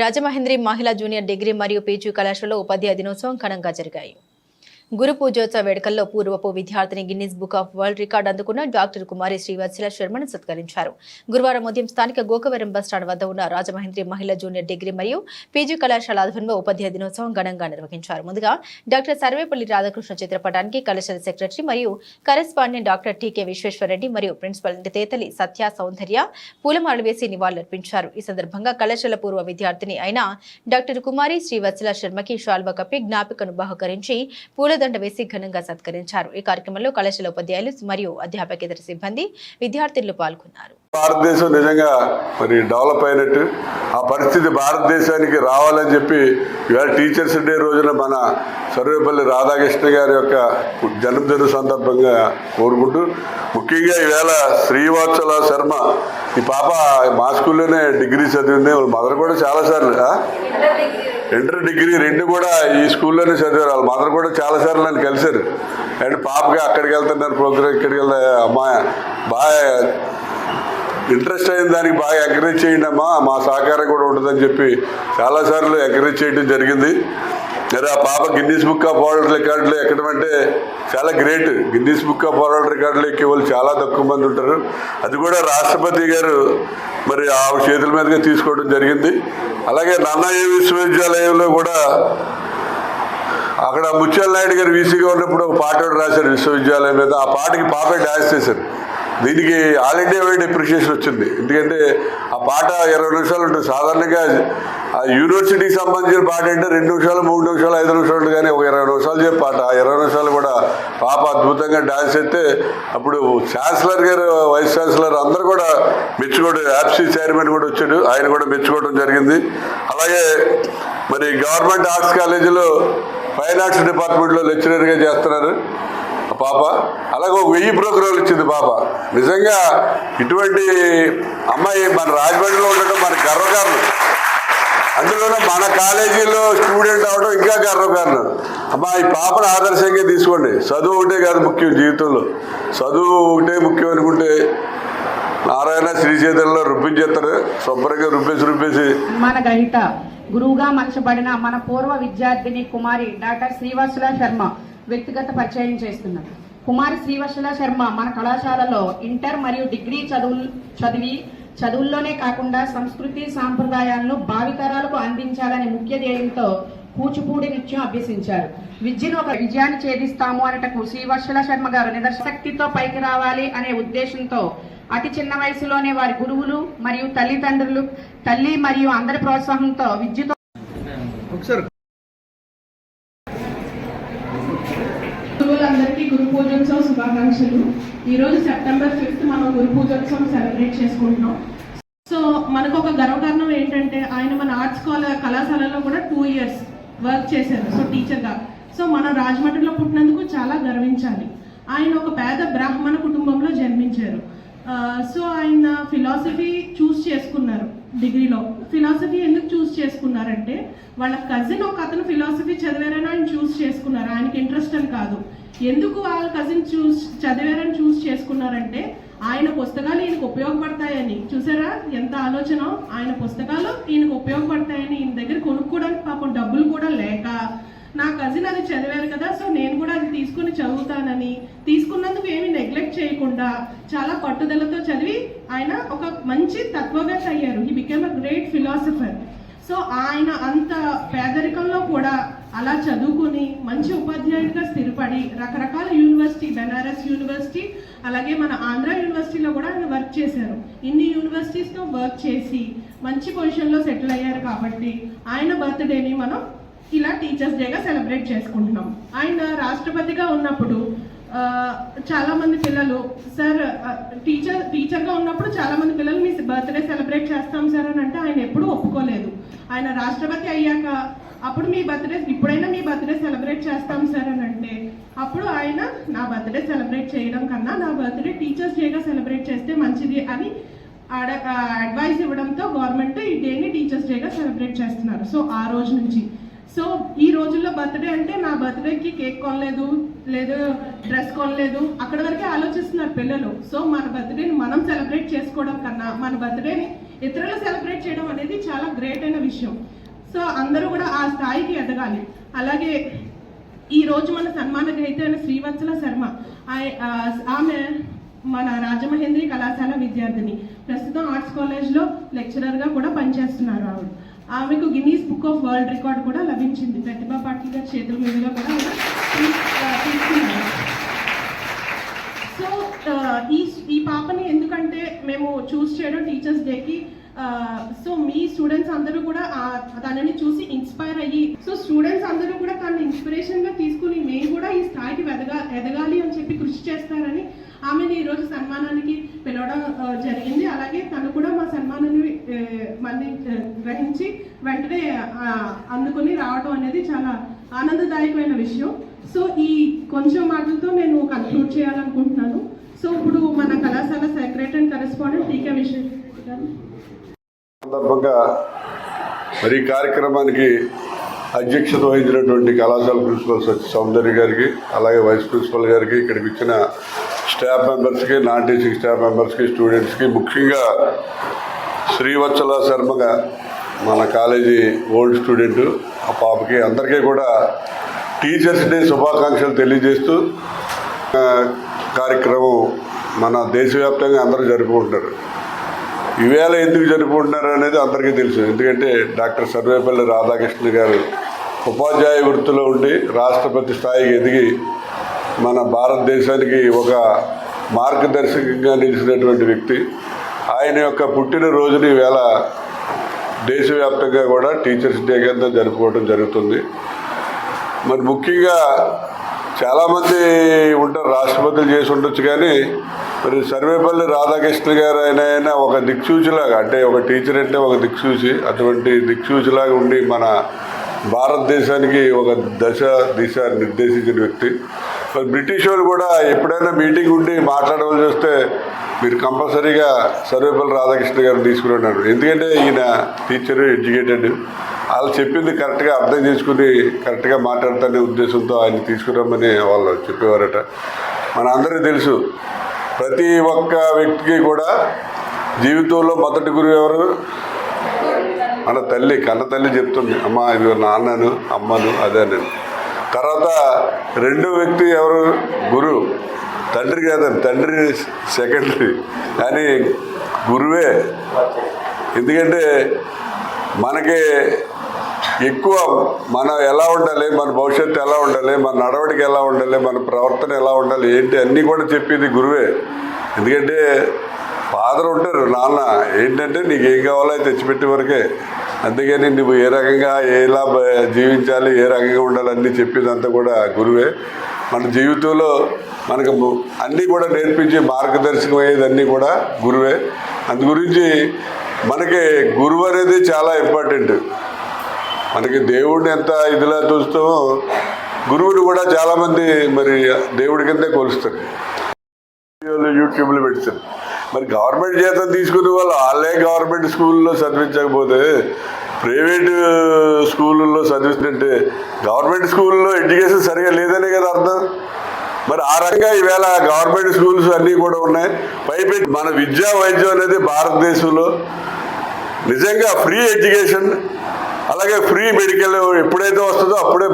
రాజమహేంద్రి మహిళా junior degree మరియు PG కళాశాలలో ఉపాధ్యాయ దినోత్సవం ఘనంగా జరిగాయి. గురు పూజోత్సవ వేడుకల్లో పూర్వపు విద్యార్థిని Guinness book of world record అందుకున్న డాక్టర్ కుమారి శ్రీవత్సల శర్మను సత్కరించారు. గురువారం ఉదయం స్థానిక గోకవరం బస్ స్టాండ్ వద్ద ఉన్న రాజమహేంద్రి మహిళా జూనియర్ డిగ్రీ మరియు పీజీ కళాశాల ఆధ్వర్యంలో ఉపాధ్యాయ దినోత్సవం ఘనంగా నిర్వహించారు. ముందుగా డాక్టర్ సర్వేపల్లి రాధాకృష్ణ చిత్రపటానికి కళాశాల సెక్రటరీ మరియు కరెస్పాండెంట్ డాక్టర్ టీకే విశ్వేశ్వరరెడ్డి మరియు ప్రిన్సిపల్ తేతలి సత్య సౌందర్య పూలమాలలు వేసి నివాళులర్పించారు. ఈ సందర్భంగా కళాశాల పూర్వ విద్యార్థిని అయిన డాక్టర్ కుమారి శ్రీవత్సల శర్మకి షాల్వ కప్పి జ్ఞాపికను బహుకరించి పూలదండ వేసి ఘనంగా సత్కరించారు. ఈ కార్యక్రమంలో కళాశాల ఉపాధ్యాయులు మరియు అధ్యాపకేతర సిబ్బంది విద్యార్థులు పాల్గొన్నారు. భారతదేశం నిజంగా మరి డెవలప్ అయినట్టు ఆ పరిస్థితి భారతదేశానికి రావాలని చెప్పి ఇవాళ టీచర్స్ డే రోజున మన సర్వేపల్లి రాధాకృష్ణ గారి యొక్క జన్మదిన సందర్భంగా కోరుకుంటూ ముఖ్యంగా ఈవేళ శ్రీవాత్సల శర్మ ఈ పాప మా స్కూల్లోనే డిగ్రీ చదివింది వాళ్ళ మదర్ కూడా చాలాసార్లు ఇంటర్ డిగ్రీ రెండు కూడా ఈ స్కూల్లోనే చదివారు వాళ్ళ మదర్ కూడా చాలాసార్లు నన్ను కలిశారు. అండ్ పాపకి అక్కడికి వెళ్తున్నారు ప్రోగ్రామ్ ఇక్కడికి వెళ్తా అమ్మాయి బాగా ఇంట్రెస్ట్ అయిన దానికి బాగా ఎంకరేజ్ చేయండి అమ్మా. మా సహకారం కూడా ఉంటుందని చెప్పి చాలాసార్లు ఎంకరేజ్ చేయడం జరిగింది. మరి ఆ పాప గిన్నీస్ బుక్ ఆఫ్ వరల్డ్ రికార్డులు ఎక్కడం అంటే చాలా great Guinness book of world రికార్డులు ఎక్కే వాళ్ళు చాలా తక్కువ మంది ఉంటారు. అది కూడా రాష్ట్రపతి గారు మరి ఆ చేతుల మీదుగా తీసుకోవడం జరిగింది. అలాగే నన్నయ్య విశ్వవిద్యాలయంలో కూడా అక్కడ ముత్యాల నాయుడు గారు వీసీగా ఉన్నప్పుడు ఒక పాట రాశారు విశ్వవిద్యాలయం మీద. ఆ పాటకి పాపే డాన్స్ చేశారు. దీనికి ఆల్ ఇండియా వైడ్ అప్రిషియేషన్ వచ్చింది. ఎందుకంటే ఆ పాట ఇరవై నిమిషాలు ఉంటుంది. సాధారణంగా ఆ యూనివర్సిటీకి సంబంధించిన పాట అంటే రెండు నిమిషాలు మూడు నిమిషాలు ఐదు నిమిషాలు కానీ ఒక ఇరవై నిమిషాలు చెప్పి పాట. ఆ ఇరవై నిమిషాలు కూడా పాప అద్భుతంగా డాన్స్ చేస్తే అప్పుడు ఛాన్సలర్ గారు వైస్ ఛాన్సలర్ అందరూ కూడా మెచ్చుకోవడం యాప్సీ చైర్మన్ కూడా వచ్చాడు. ఆయన కూడా మెచ్చుకోవడం జరిగింది. అలాగే మరి గవర్నమెంట్ ఆర్ట్స్ కాలేజీలో ఫైన్ ఆర్ట్స్ డిపార్ట్మెంట్లో లెక్చరర్గా చేస్తున్నారు. పాప అలాగే ఒక వెయ్యి ప్రోగ్రాంలు ఇచ్చింది పాప. నిజంగా ఇటువంటి అమ్మాయి మన రాజమండ్రిలో ఉండటం మన గర్వకారణం. అందులోనూ మన కాలేజీలో స్టూడెంట్ అవడం ఇంకా గర్వకారణం. అమ్మా ఈ పాపను ఆదర్శంగా తీసుకోండి. చదువు ఒకటే కాదు ముఖ్యం జీవితంలో. చదువు ఒకటే ముఖ్యం అనుకుంటే నారాయణ శ్రీచేతుల్లో రుబ్బించేస్తారు శుభ్రంగా రుబ్బేసి రుబ్బేసి. మన గణిత గురువుగా మలచబడిన మన పూర్వ విద్యార్థిని కుమారి డాక్టర్ శ్రీవాసుల శర్మ. వ్యక్తిగత పరిచయం చేస్తున్నారు కుమారి శ్రీవశల శర్మ మన కళాశాలలో ఇంటర్ మరియు డిగ్రీ చదువులు చదివి చదువుల్లోనే కాకుండా సంస్కృతి సాంప్రదాయాలను భావితరాలకు అందించాలనే ముఖ్య ధ్యేయంతో కూచిపూడి నృత్యం అభ్యసించారు. విద్యను ఒక విజయాన్ని ఛేదిస్తాము అనటకు శ్రీవర్షల శర్మ గారు నిదర్శక్తితో పైకి రావాలి అనే ఉద్దేశంతో అతి చిన్న వయసులోనే వారి గురువులు మరియు తల్లిదండ్రులు తల్లి మరియు అందరి ప్రోత్సాహంతో విద్యతో గురువులందరికీ గురు పూజోత్సవ శుభాకాంక్షలు. ఈరోజు సెప్టెంబర్ ఫిఫ్త్ మనం గురు పూజోత్సవం సెలబ్రేట్ చేసుకుంటున్నాం. సో మనకు ఒక గర్వకారణం ఏంటంటే ఆయన మన ఆర్ట్స్ కాలేజ్ కళాశాలలో కూడా టూ ఇయర్స్ వర్క్ చేశారు సో టీచర్గా. సో మన రాజమండ్రిలో పుట్టినందుకు చాలా గర్వించాలి. ఆయన ఒక పేద బ్రాహ్మణ కుటుంబంలో జన్మించారు. సో ఆయన ఫిలాసఫీ చూస్ చేసుకున్నారు డిగ్రీలో. ఫిలాసఫీ ఎందుకు చూస్ చేసుకున్నారంటే వాళ్ళ కజిన్ ఒక అతను ఫిలాసఫీ చదివారని ఆయన చూస్ చేసుకున్నారు. ఆయనకి ఇంట్రెస్ట్ అని కాదు. ఎందుకు వాళ్ళ కజిన్ చూస్ చదివారని చూస్ చేసుకున్నారంటే ఆయన పుస్తకాలు ఈయనకు ఉపయోగపడతాయని. చూసారా ఎంత ఆలోచన? ఆయన పుస్తకాలు ఈయనకు ఉపయోగపడతాయని. ఈయన దగ్గర కొనుక్కోవడానికి పాపం డబ్బులు కూడా లేక నా కజిన్ అది చదివారు కదా సో నేను కూడా అది తీసుకుని చదువుతానని. తీసుకున్నందుకు ఏమి నెగ్లెక్ట్ చేయకుండా చాలా పట్టుదలతో చదివి ఆయన ఒక మంచి తత్వవేత్త అయ్యారు. He became a great philosopher so ఆయన అంత పేదరికంలో కూడా అలా చదువుకుని మంచి ఉపాధ్యాయుడిగా స్థిరపడి రకరకాల యూనివర్సిటీ బెనారస్ యూనివర్సిటీ అలాగే మన ఆంధ్ర యూనివర్సిటీలో కూడా ఆయన వర్క్ చేశారు. ఇన్ని యూనివర్సిటీస్తో వర్క్ చేసి మంచి పొజిషన్లో సెటిల్ అయ్యారు కాబట్టి ఆయన బర్త్డేని మనం ఇలా టీచర్స్ డేగా సెలబ్రేట్ చేసుకుంటున్నాం. ఆయన రాష్ట్రపతిగా ఉన్నప్పుడు చాలామంది చాలా మంది పిల్లలు సార్ టీచర్ టీచర్గా ఉన్నప్పుడు చాలా మంది పిల్లలు మీ బర్త్డే సెలబ్రేట్ చేస్తాం సార్ అని అంటే ఆయన ఎప్పుడూ ఒప్పుకోలేదు. ఆయన రాష్ట్రపతి అయ్యాక అప్పుడు మీ బర్త్డే ఇప్పుడైనా మీ బర్త్డే సెలబ్రేట్ చేస్తాం సార్ అని అంటే అప్పుడు ఆయన నా బర్త్డే సెలబ్రేట్ చేయడం కన్నా నా బర్త్డే టీచర్స్ డేగా సెలబ్రేట్ చేస్తే మంచిది అని అడ్వైస్ ఇవ్వడంతో గవర్నమెంట్ ఈ డేని టీచర్స్ డేగా సెలబ్రేట్ చేస్తున్నారు. సో ఆ రోజు నుంచి. సో ఈ రోజుల్లో బర్త్డే అంటే నా బర్త్డేకి కేక్ కొనలేదు లేదు డ్రెస్ కొనలేదు అక్కడ వరకే ఆలోచిస్తున్నారు పిల్లలు. సో మన బర్త్డేని మనం సెలబ్రేట్ చేసుకోవడం కన్నా మన బర్త్డేని ఇతరులు సెలబ్రేట్ చేయడం అనేది చాలా గ్రేట్ అయిన విషయం. సో అందరూ కూడా ఆ స్థాయికి ఎదగాలి. అలాగే ఈ రోజు మన సన్మాన గ్రహీత అయిన శ్రీవత్సల శర్మ ఆయ- ఆమె మన రాజమహేంద్రి కళాశాల విద్యార్థిని. ప్రస్తుతం ఆర్ట్స్ కాలేజ్లో లెక్చరర్గా కూడా పనిచేస్తున్నారు ఆవిడ. ఆమెకు Guinness book of world record కూడా లభించింది. ప్రతిభా పాటిల్ గారి చేతుల మీదుగా కూడా తీసుకున్నారు. సో ఈ ఈ పాపని ఎందుకంటే మేము చూస్ చేయడం టీచర్స్ డేకి సో మీ స్టూడెంట్స్ అందరూ కూడా దానిని తనని చూసి ఇన్స్పైర్ అయ్యి సో స్టూడెంట్స్ అందరూ కూడా తనని ఇన్స్పిరేషన్గా తీసుకుని మేము కూడా ఈ స్థాయికి ఎదగా ఎదగాలి అని చెప్పి కృషి చేస్తారని ఆమెను ఈ రోజు సన్మానానికి పిలవడం జరిగింది. అలాగే తను కూడా మా సన్మానాన్ని మళ్ళీ గ్రహించి వెంటనే అందుకుని రావడం అనేది చాలా ఆనందదాయకమైన విషయం. సో ఈ కొంచెం మాటలతో నేను కన్క్లూడ్ చేయాలనుకుంటున్నాను. సో ఇప్పుడు మన కళాశాల సెక్రటరీ అండ్ కరెస్పాండెంట్ టీకే విశ్వ గారు. సందర్భంగా మరి ఈ కార్యక్రమానికి అధ్యక్షత వహించినటువంటి కళాశాల ప్రిన్సిపల్ సత్య సౌందర్య గారికి అలాగే వైస్ ప్రిన్సిపల్ గారికి ఇక్కడికి ఇచ్చిన స్టాఫ్ మెంబర్స్కి నాన్ టీచింగ్ స్టాఫ్ మెంబర్స్కి స్టూడెంట్స్కి ముఖ్యంగా శ్రీవత్సల శర్మగా మన కాలేజీ ఓల్డ్ స్టూడెంట్ ఆ పాపకి అందరికీ కూడా టీచర్స్ డే శుభాకాంక్షలు తెలియజేస్తూ కార్యక్రమం మన దేశవ్యాప్తంగా అందరూ జరుపుకుంటారు ఈవేళ ఎందుకు జరుపుకుంటున్నారు అనేది అందరికీ తెలుసు. ఎందుకంటే డాక్టర్ సర్వేపల్లి రాధాకృష్ణ గారు ఉపాధ్యాయ వృత్తిలో ఉండి రాష్ట్రపతి స్థాయికి ఎదిగి మన భారతదేశానికి ఒక మార్గదర్శకంగా నిలిచినటువంటి వ్యక్తి. ఆయన యొక్క పుట్టినరోజుని ఈవేళ దేశవ్యాప్తంగా కూడా టీచర్స్ డే కింద జరుపుకోవడం జరుగుతుంది. మరి ముఖ్యంగా చాలామంది ఉంటారు రాష్ట్రపతులు చేసి ఉండొచ్చు కానీ మరి సర్వేపల్లి రాధాకృష్ణ గారు ఆయన ఆయన ఒక దిక్సూచిలాగా అంటే ఒక టీచర్ అంటే ఒక దిక్సూచి అటువంటి దిక్సూచిలాగా ఉండి మన భారతదేశానికి ఒక దశ దిశ నిర్దేశించిన వ్యక్తి. మరి బ్రిటిష్ వాళ్ళు కూడా ఎప్పుడైనా మీటింగ్ ఉండి మాట్లాడవలసి వస్తే మీరు కంపల్సరీగా సర్వేపల్లి రాధాకృష్ణ గారు తీసుకుని ఉన్నారు. ఎందుకంటే ఈయన టీచర్ ఎడ్యుకేటెడ్ వాళ్ళు చెప్పింది కరెక్ట్గా అర్థం చేసుకుని కరెక్ట్గా మాట్లాడతానే ఉద్దేశంతో ఆయన తీసుకురమ్మని వాళ్ళు చెప్పేవారట. మన అందరికీ తెలుసు ప్రతి ఒక్క వ్యక్తికి కూడా జీవితంలో మొదటి గురువు ఎవరు? మన తల్లి కన్న తల్లి చెప్తుంది అమ్మ ఇది నాన్నను అమ్మను అదే నేను తర్వాత రెండో వ్యక్తి ఎవరు? గురువు తండ్రి కాదండి తండ్రి సెకండరీ. కానీ గురువే. ఎందుకంటే మనకి ఎక్కువ మనం ఎలా ఉండాలి మన భవిష్యత్తు ఎలా ఉండాలి మన నడవడిక ఎలా ఉండాలి మన ప్రవర్తన ఎలా ఉండాలి ఏంటి అన్నీ కూడా చెప్పేది గురువే. ఎందుకంటే ఫాదర్ ఉంటారు నాన్న ఏంటంటే నీకు ఏం కావాలో అది తెచ్చిపెట్టే వరకే. అందుకని నువ్వు ఏ రకంగా ఎలా జీవించాలి ఏ రకంగా ఉండాలి అన్నీ చెప్పేదంతా కూడా గురువే. మన జీవితంలో మనకు అన్నీ కూడా నేర్పించి మార్గదర్శకం అయ్యేది అన్నీ కూడా గురువే. అందు గురించి మనకి గురువు అనేది చాలా ఇంపార్టెంట్ మనకి దేవుడిని ఎంత ఇదిలా చూస్తామో గురువుడు కూడా చాలామంది మరి దేవుడి కిందే కొలుస్తారు. వీడియోలు యూట్యూబ్లో పెడతారు. మరి గవర్నమెంట్ జీతం తీసుకునే వాళ్ళు వాళ్ళే గవర్నమెంట్ స్కూల్లో చదివించకపోతే ప్రైవేట్ స్కూళ్ళల్లో చదివిస్తుంటే గవర్నమెంట్ స్కూల్లో ఎడ్యుకేషన్ సరిగా లేదనే కదా అర్థం? మరి ఆ రకంగా ఈవేళ గవర్నమెంట్ స్కూల్స్ అన్నీ కూడా ఉన్నాయి. పైపెట్టి మన విద్యా వైద్యం అనేది భారతదేశంలో నిజంగా ఫ్రీ ఎడ్యుకేషన్ అలాగే ఫ్రీ మెడికల్ ఎప్పుడైతే వస్తుందో అప్పుడే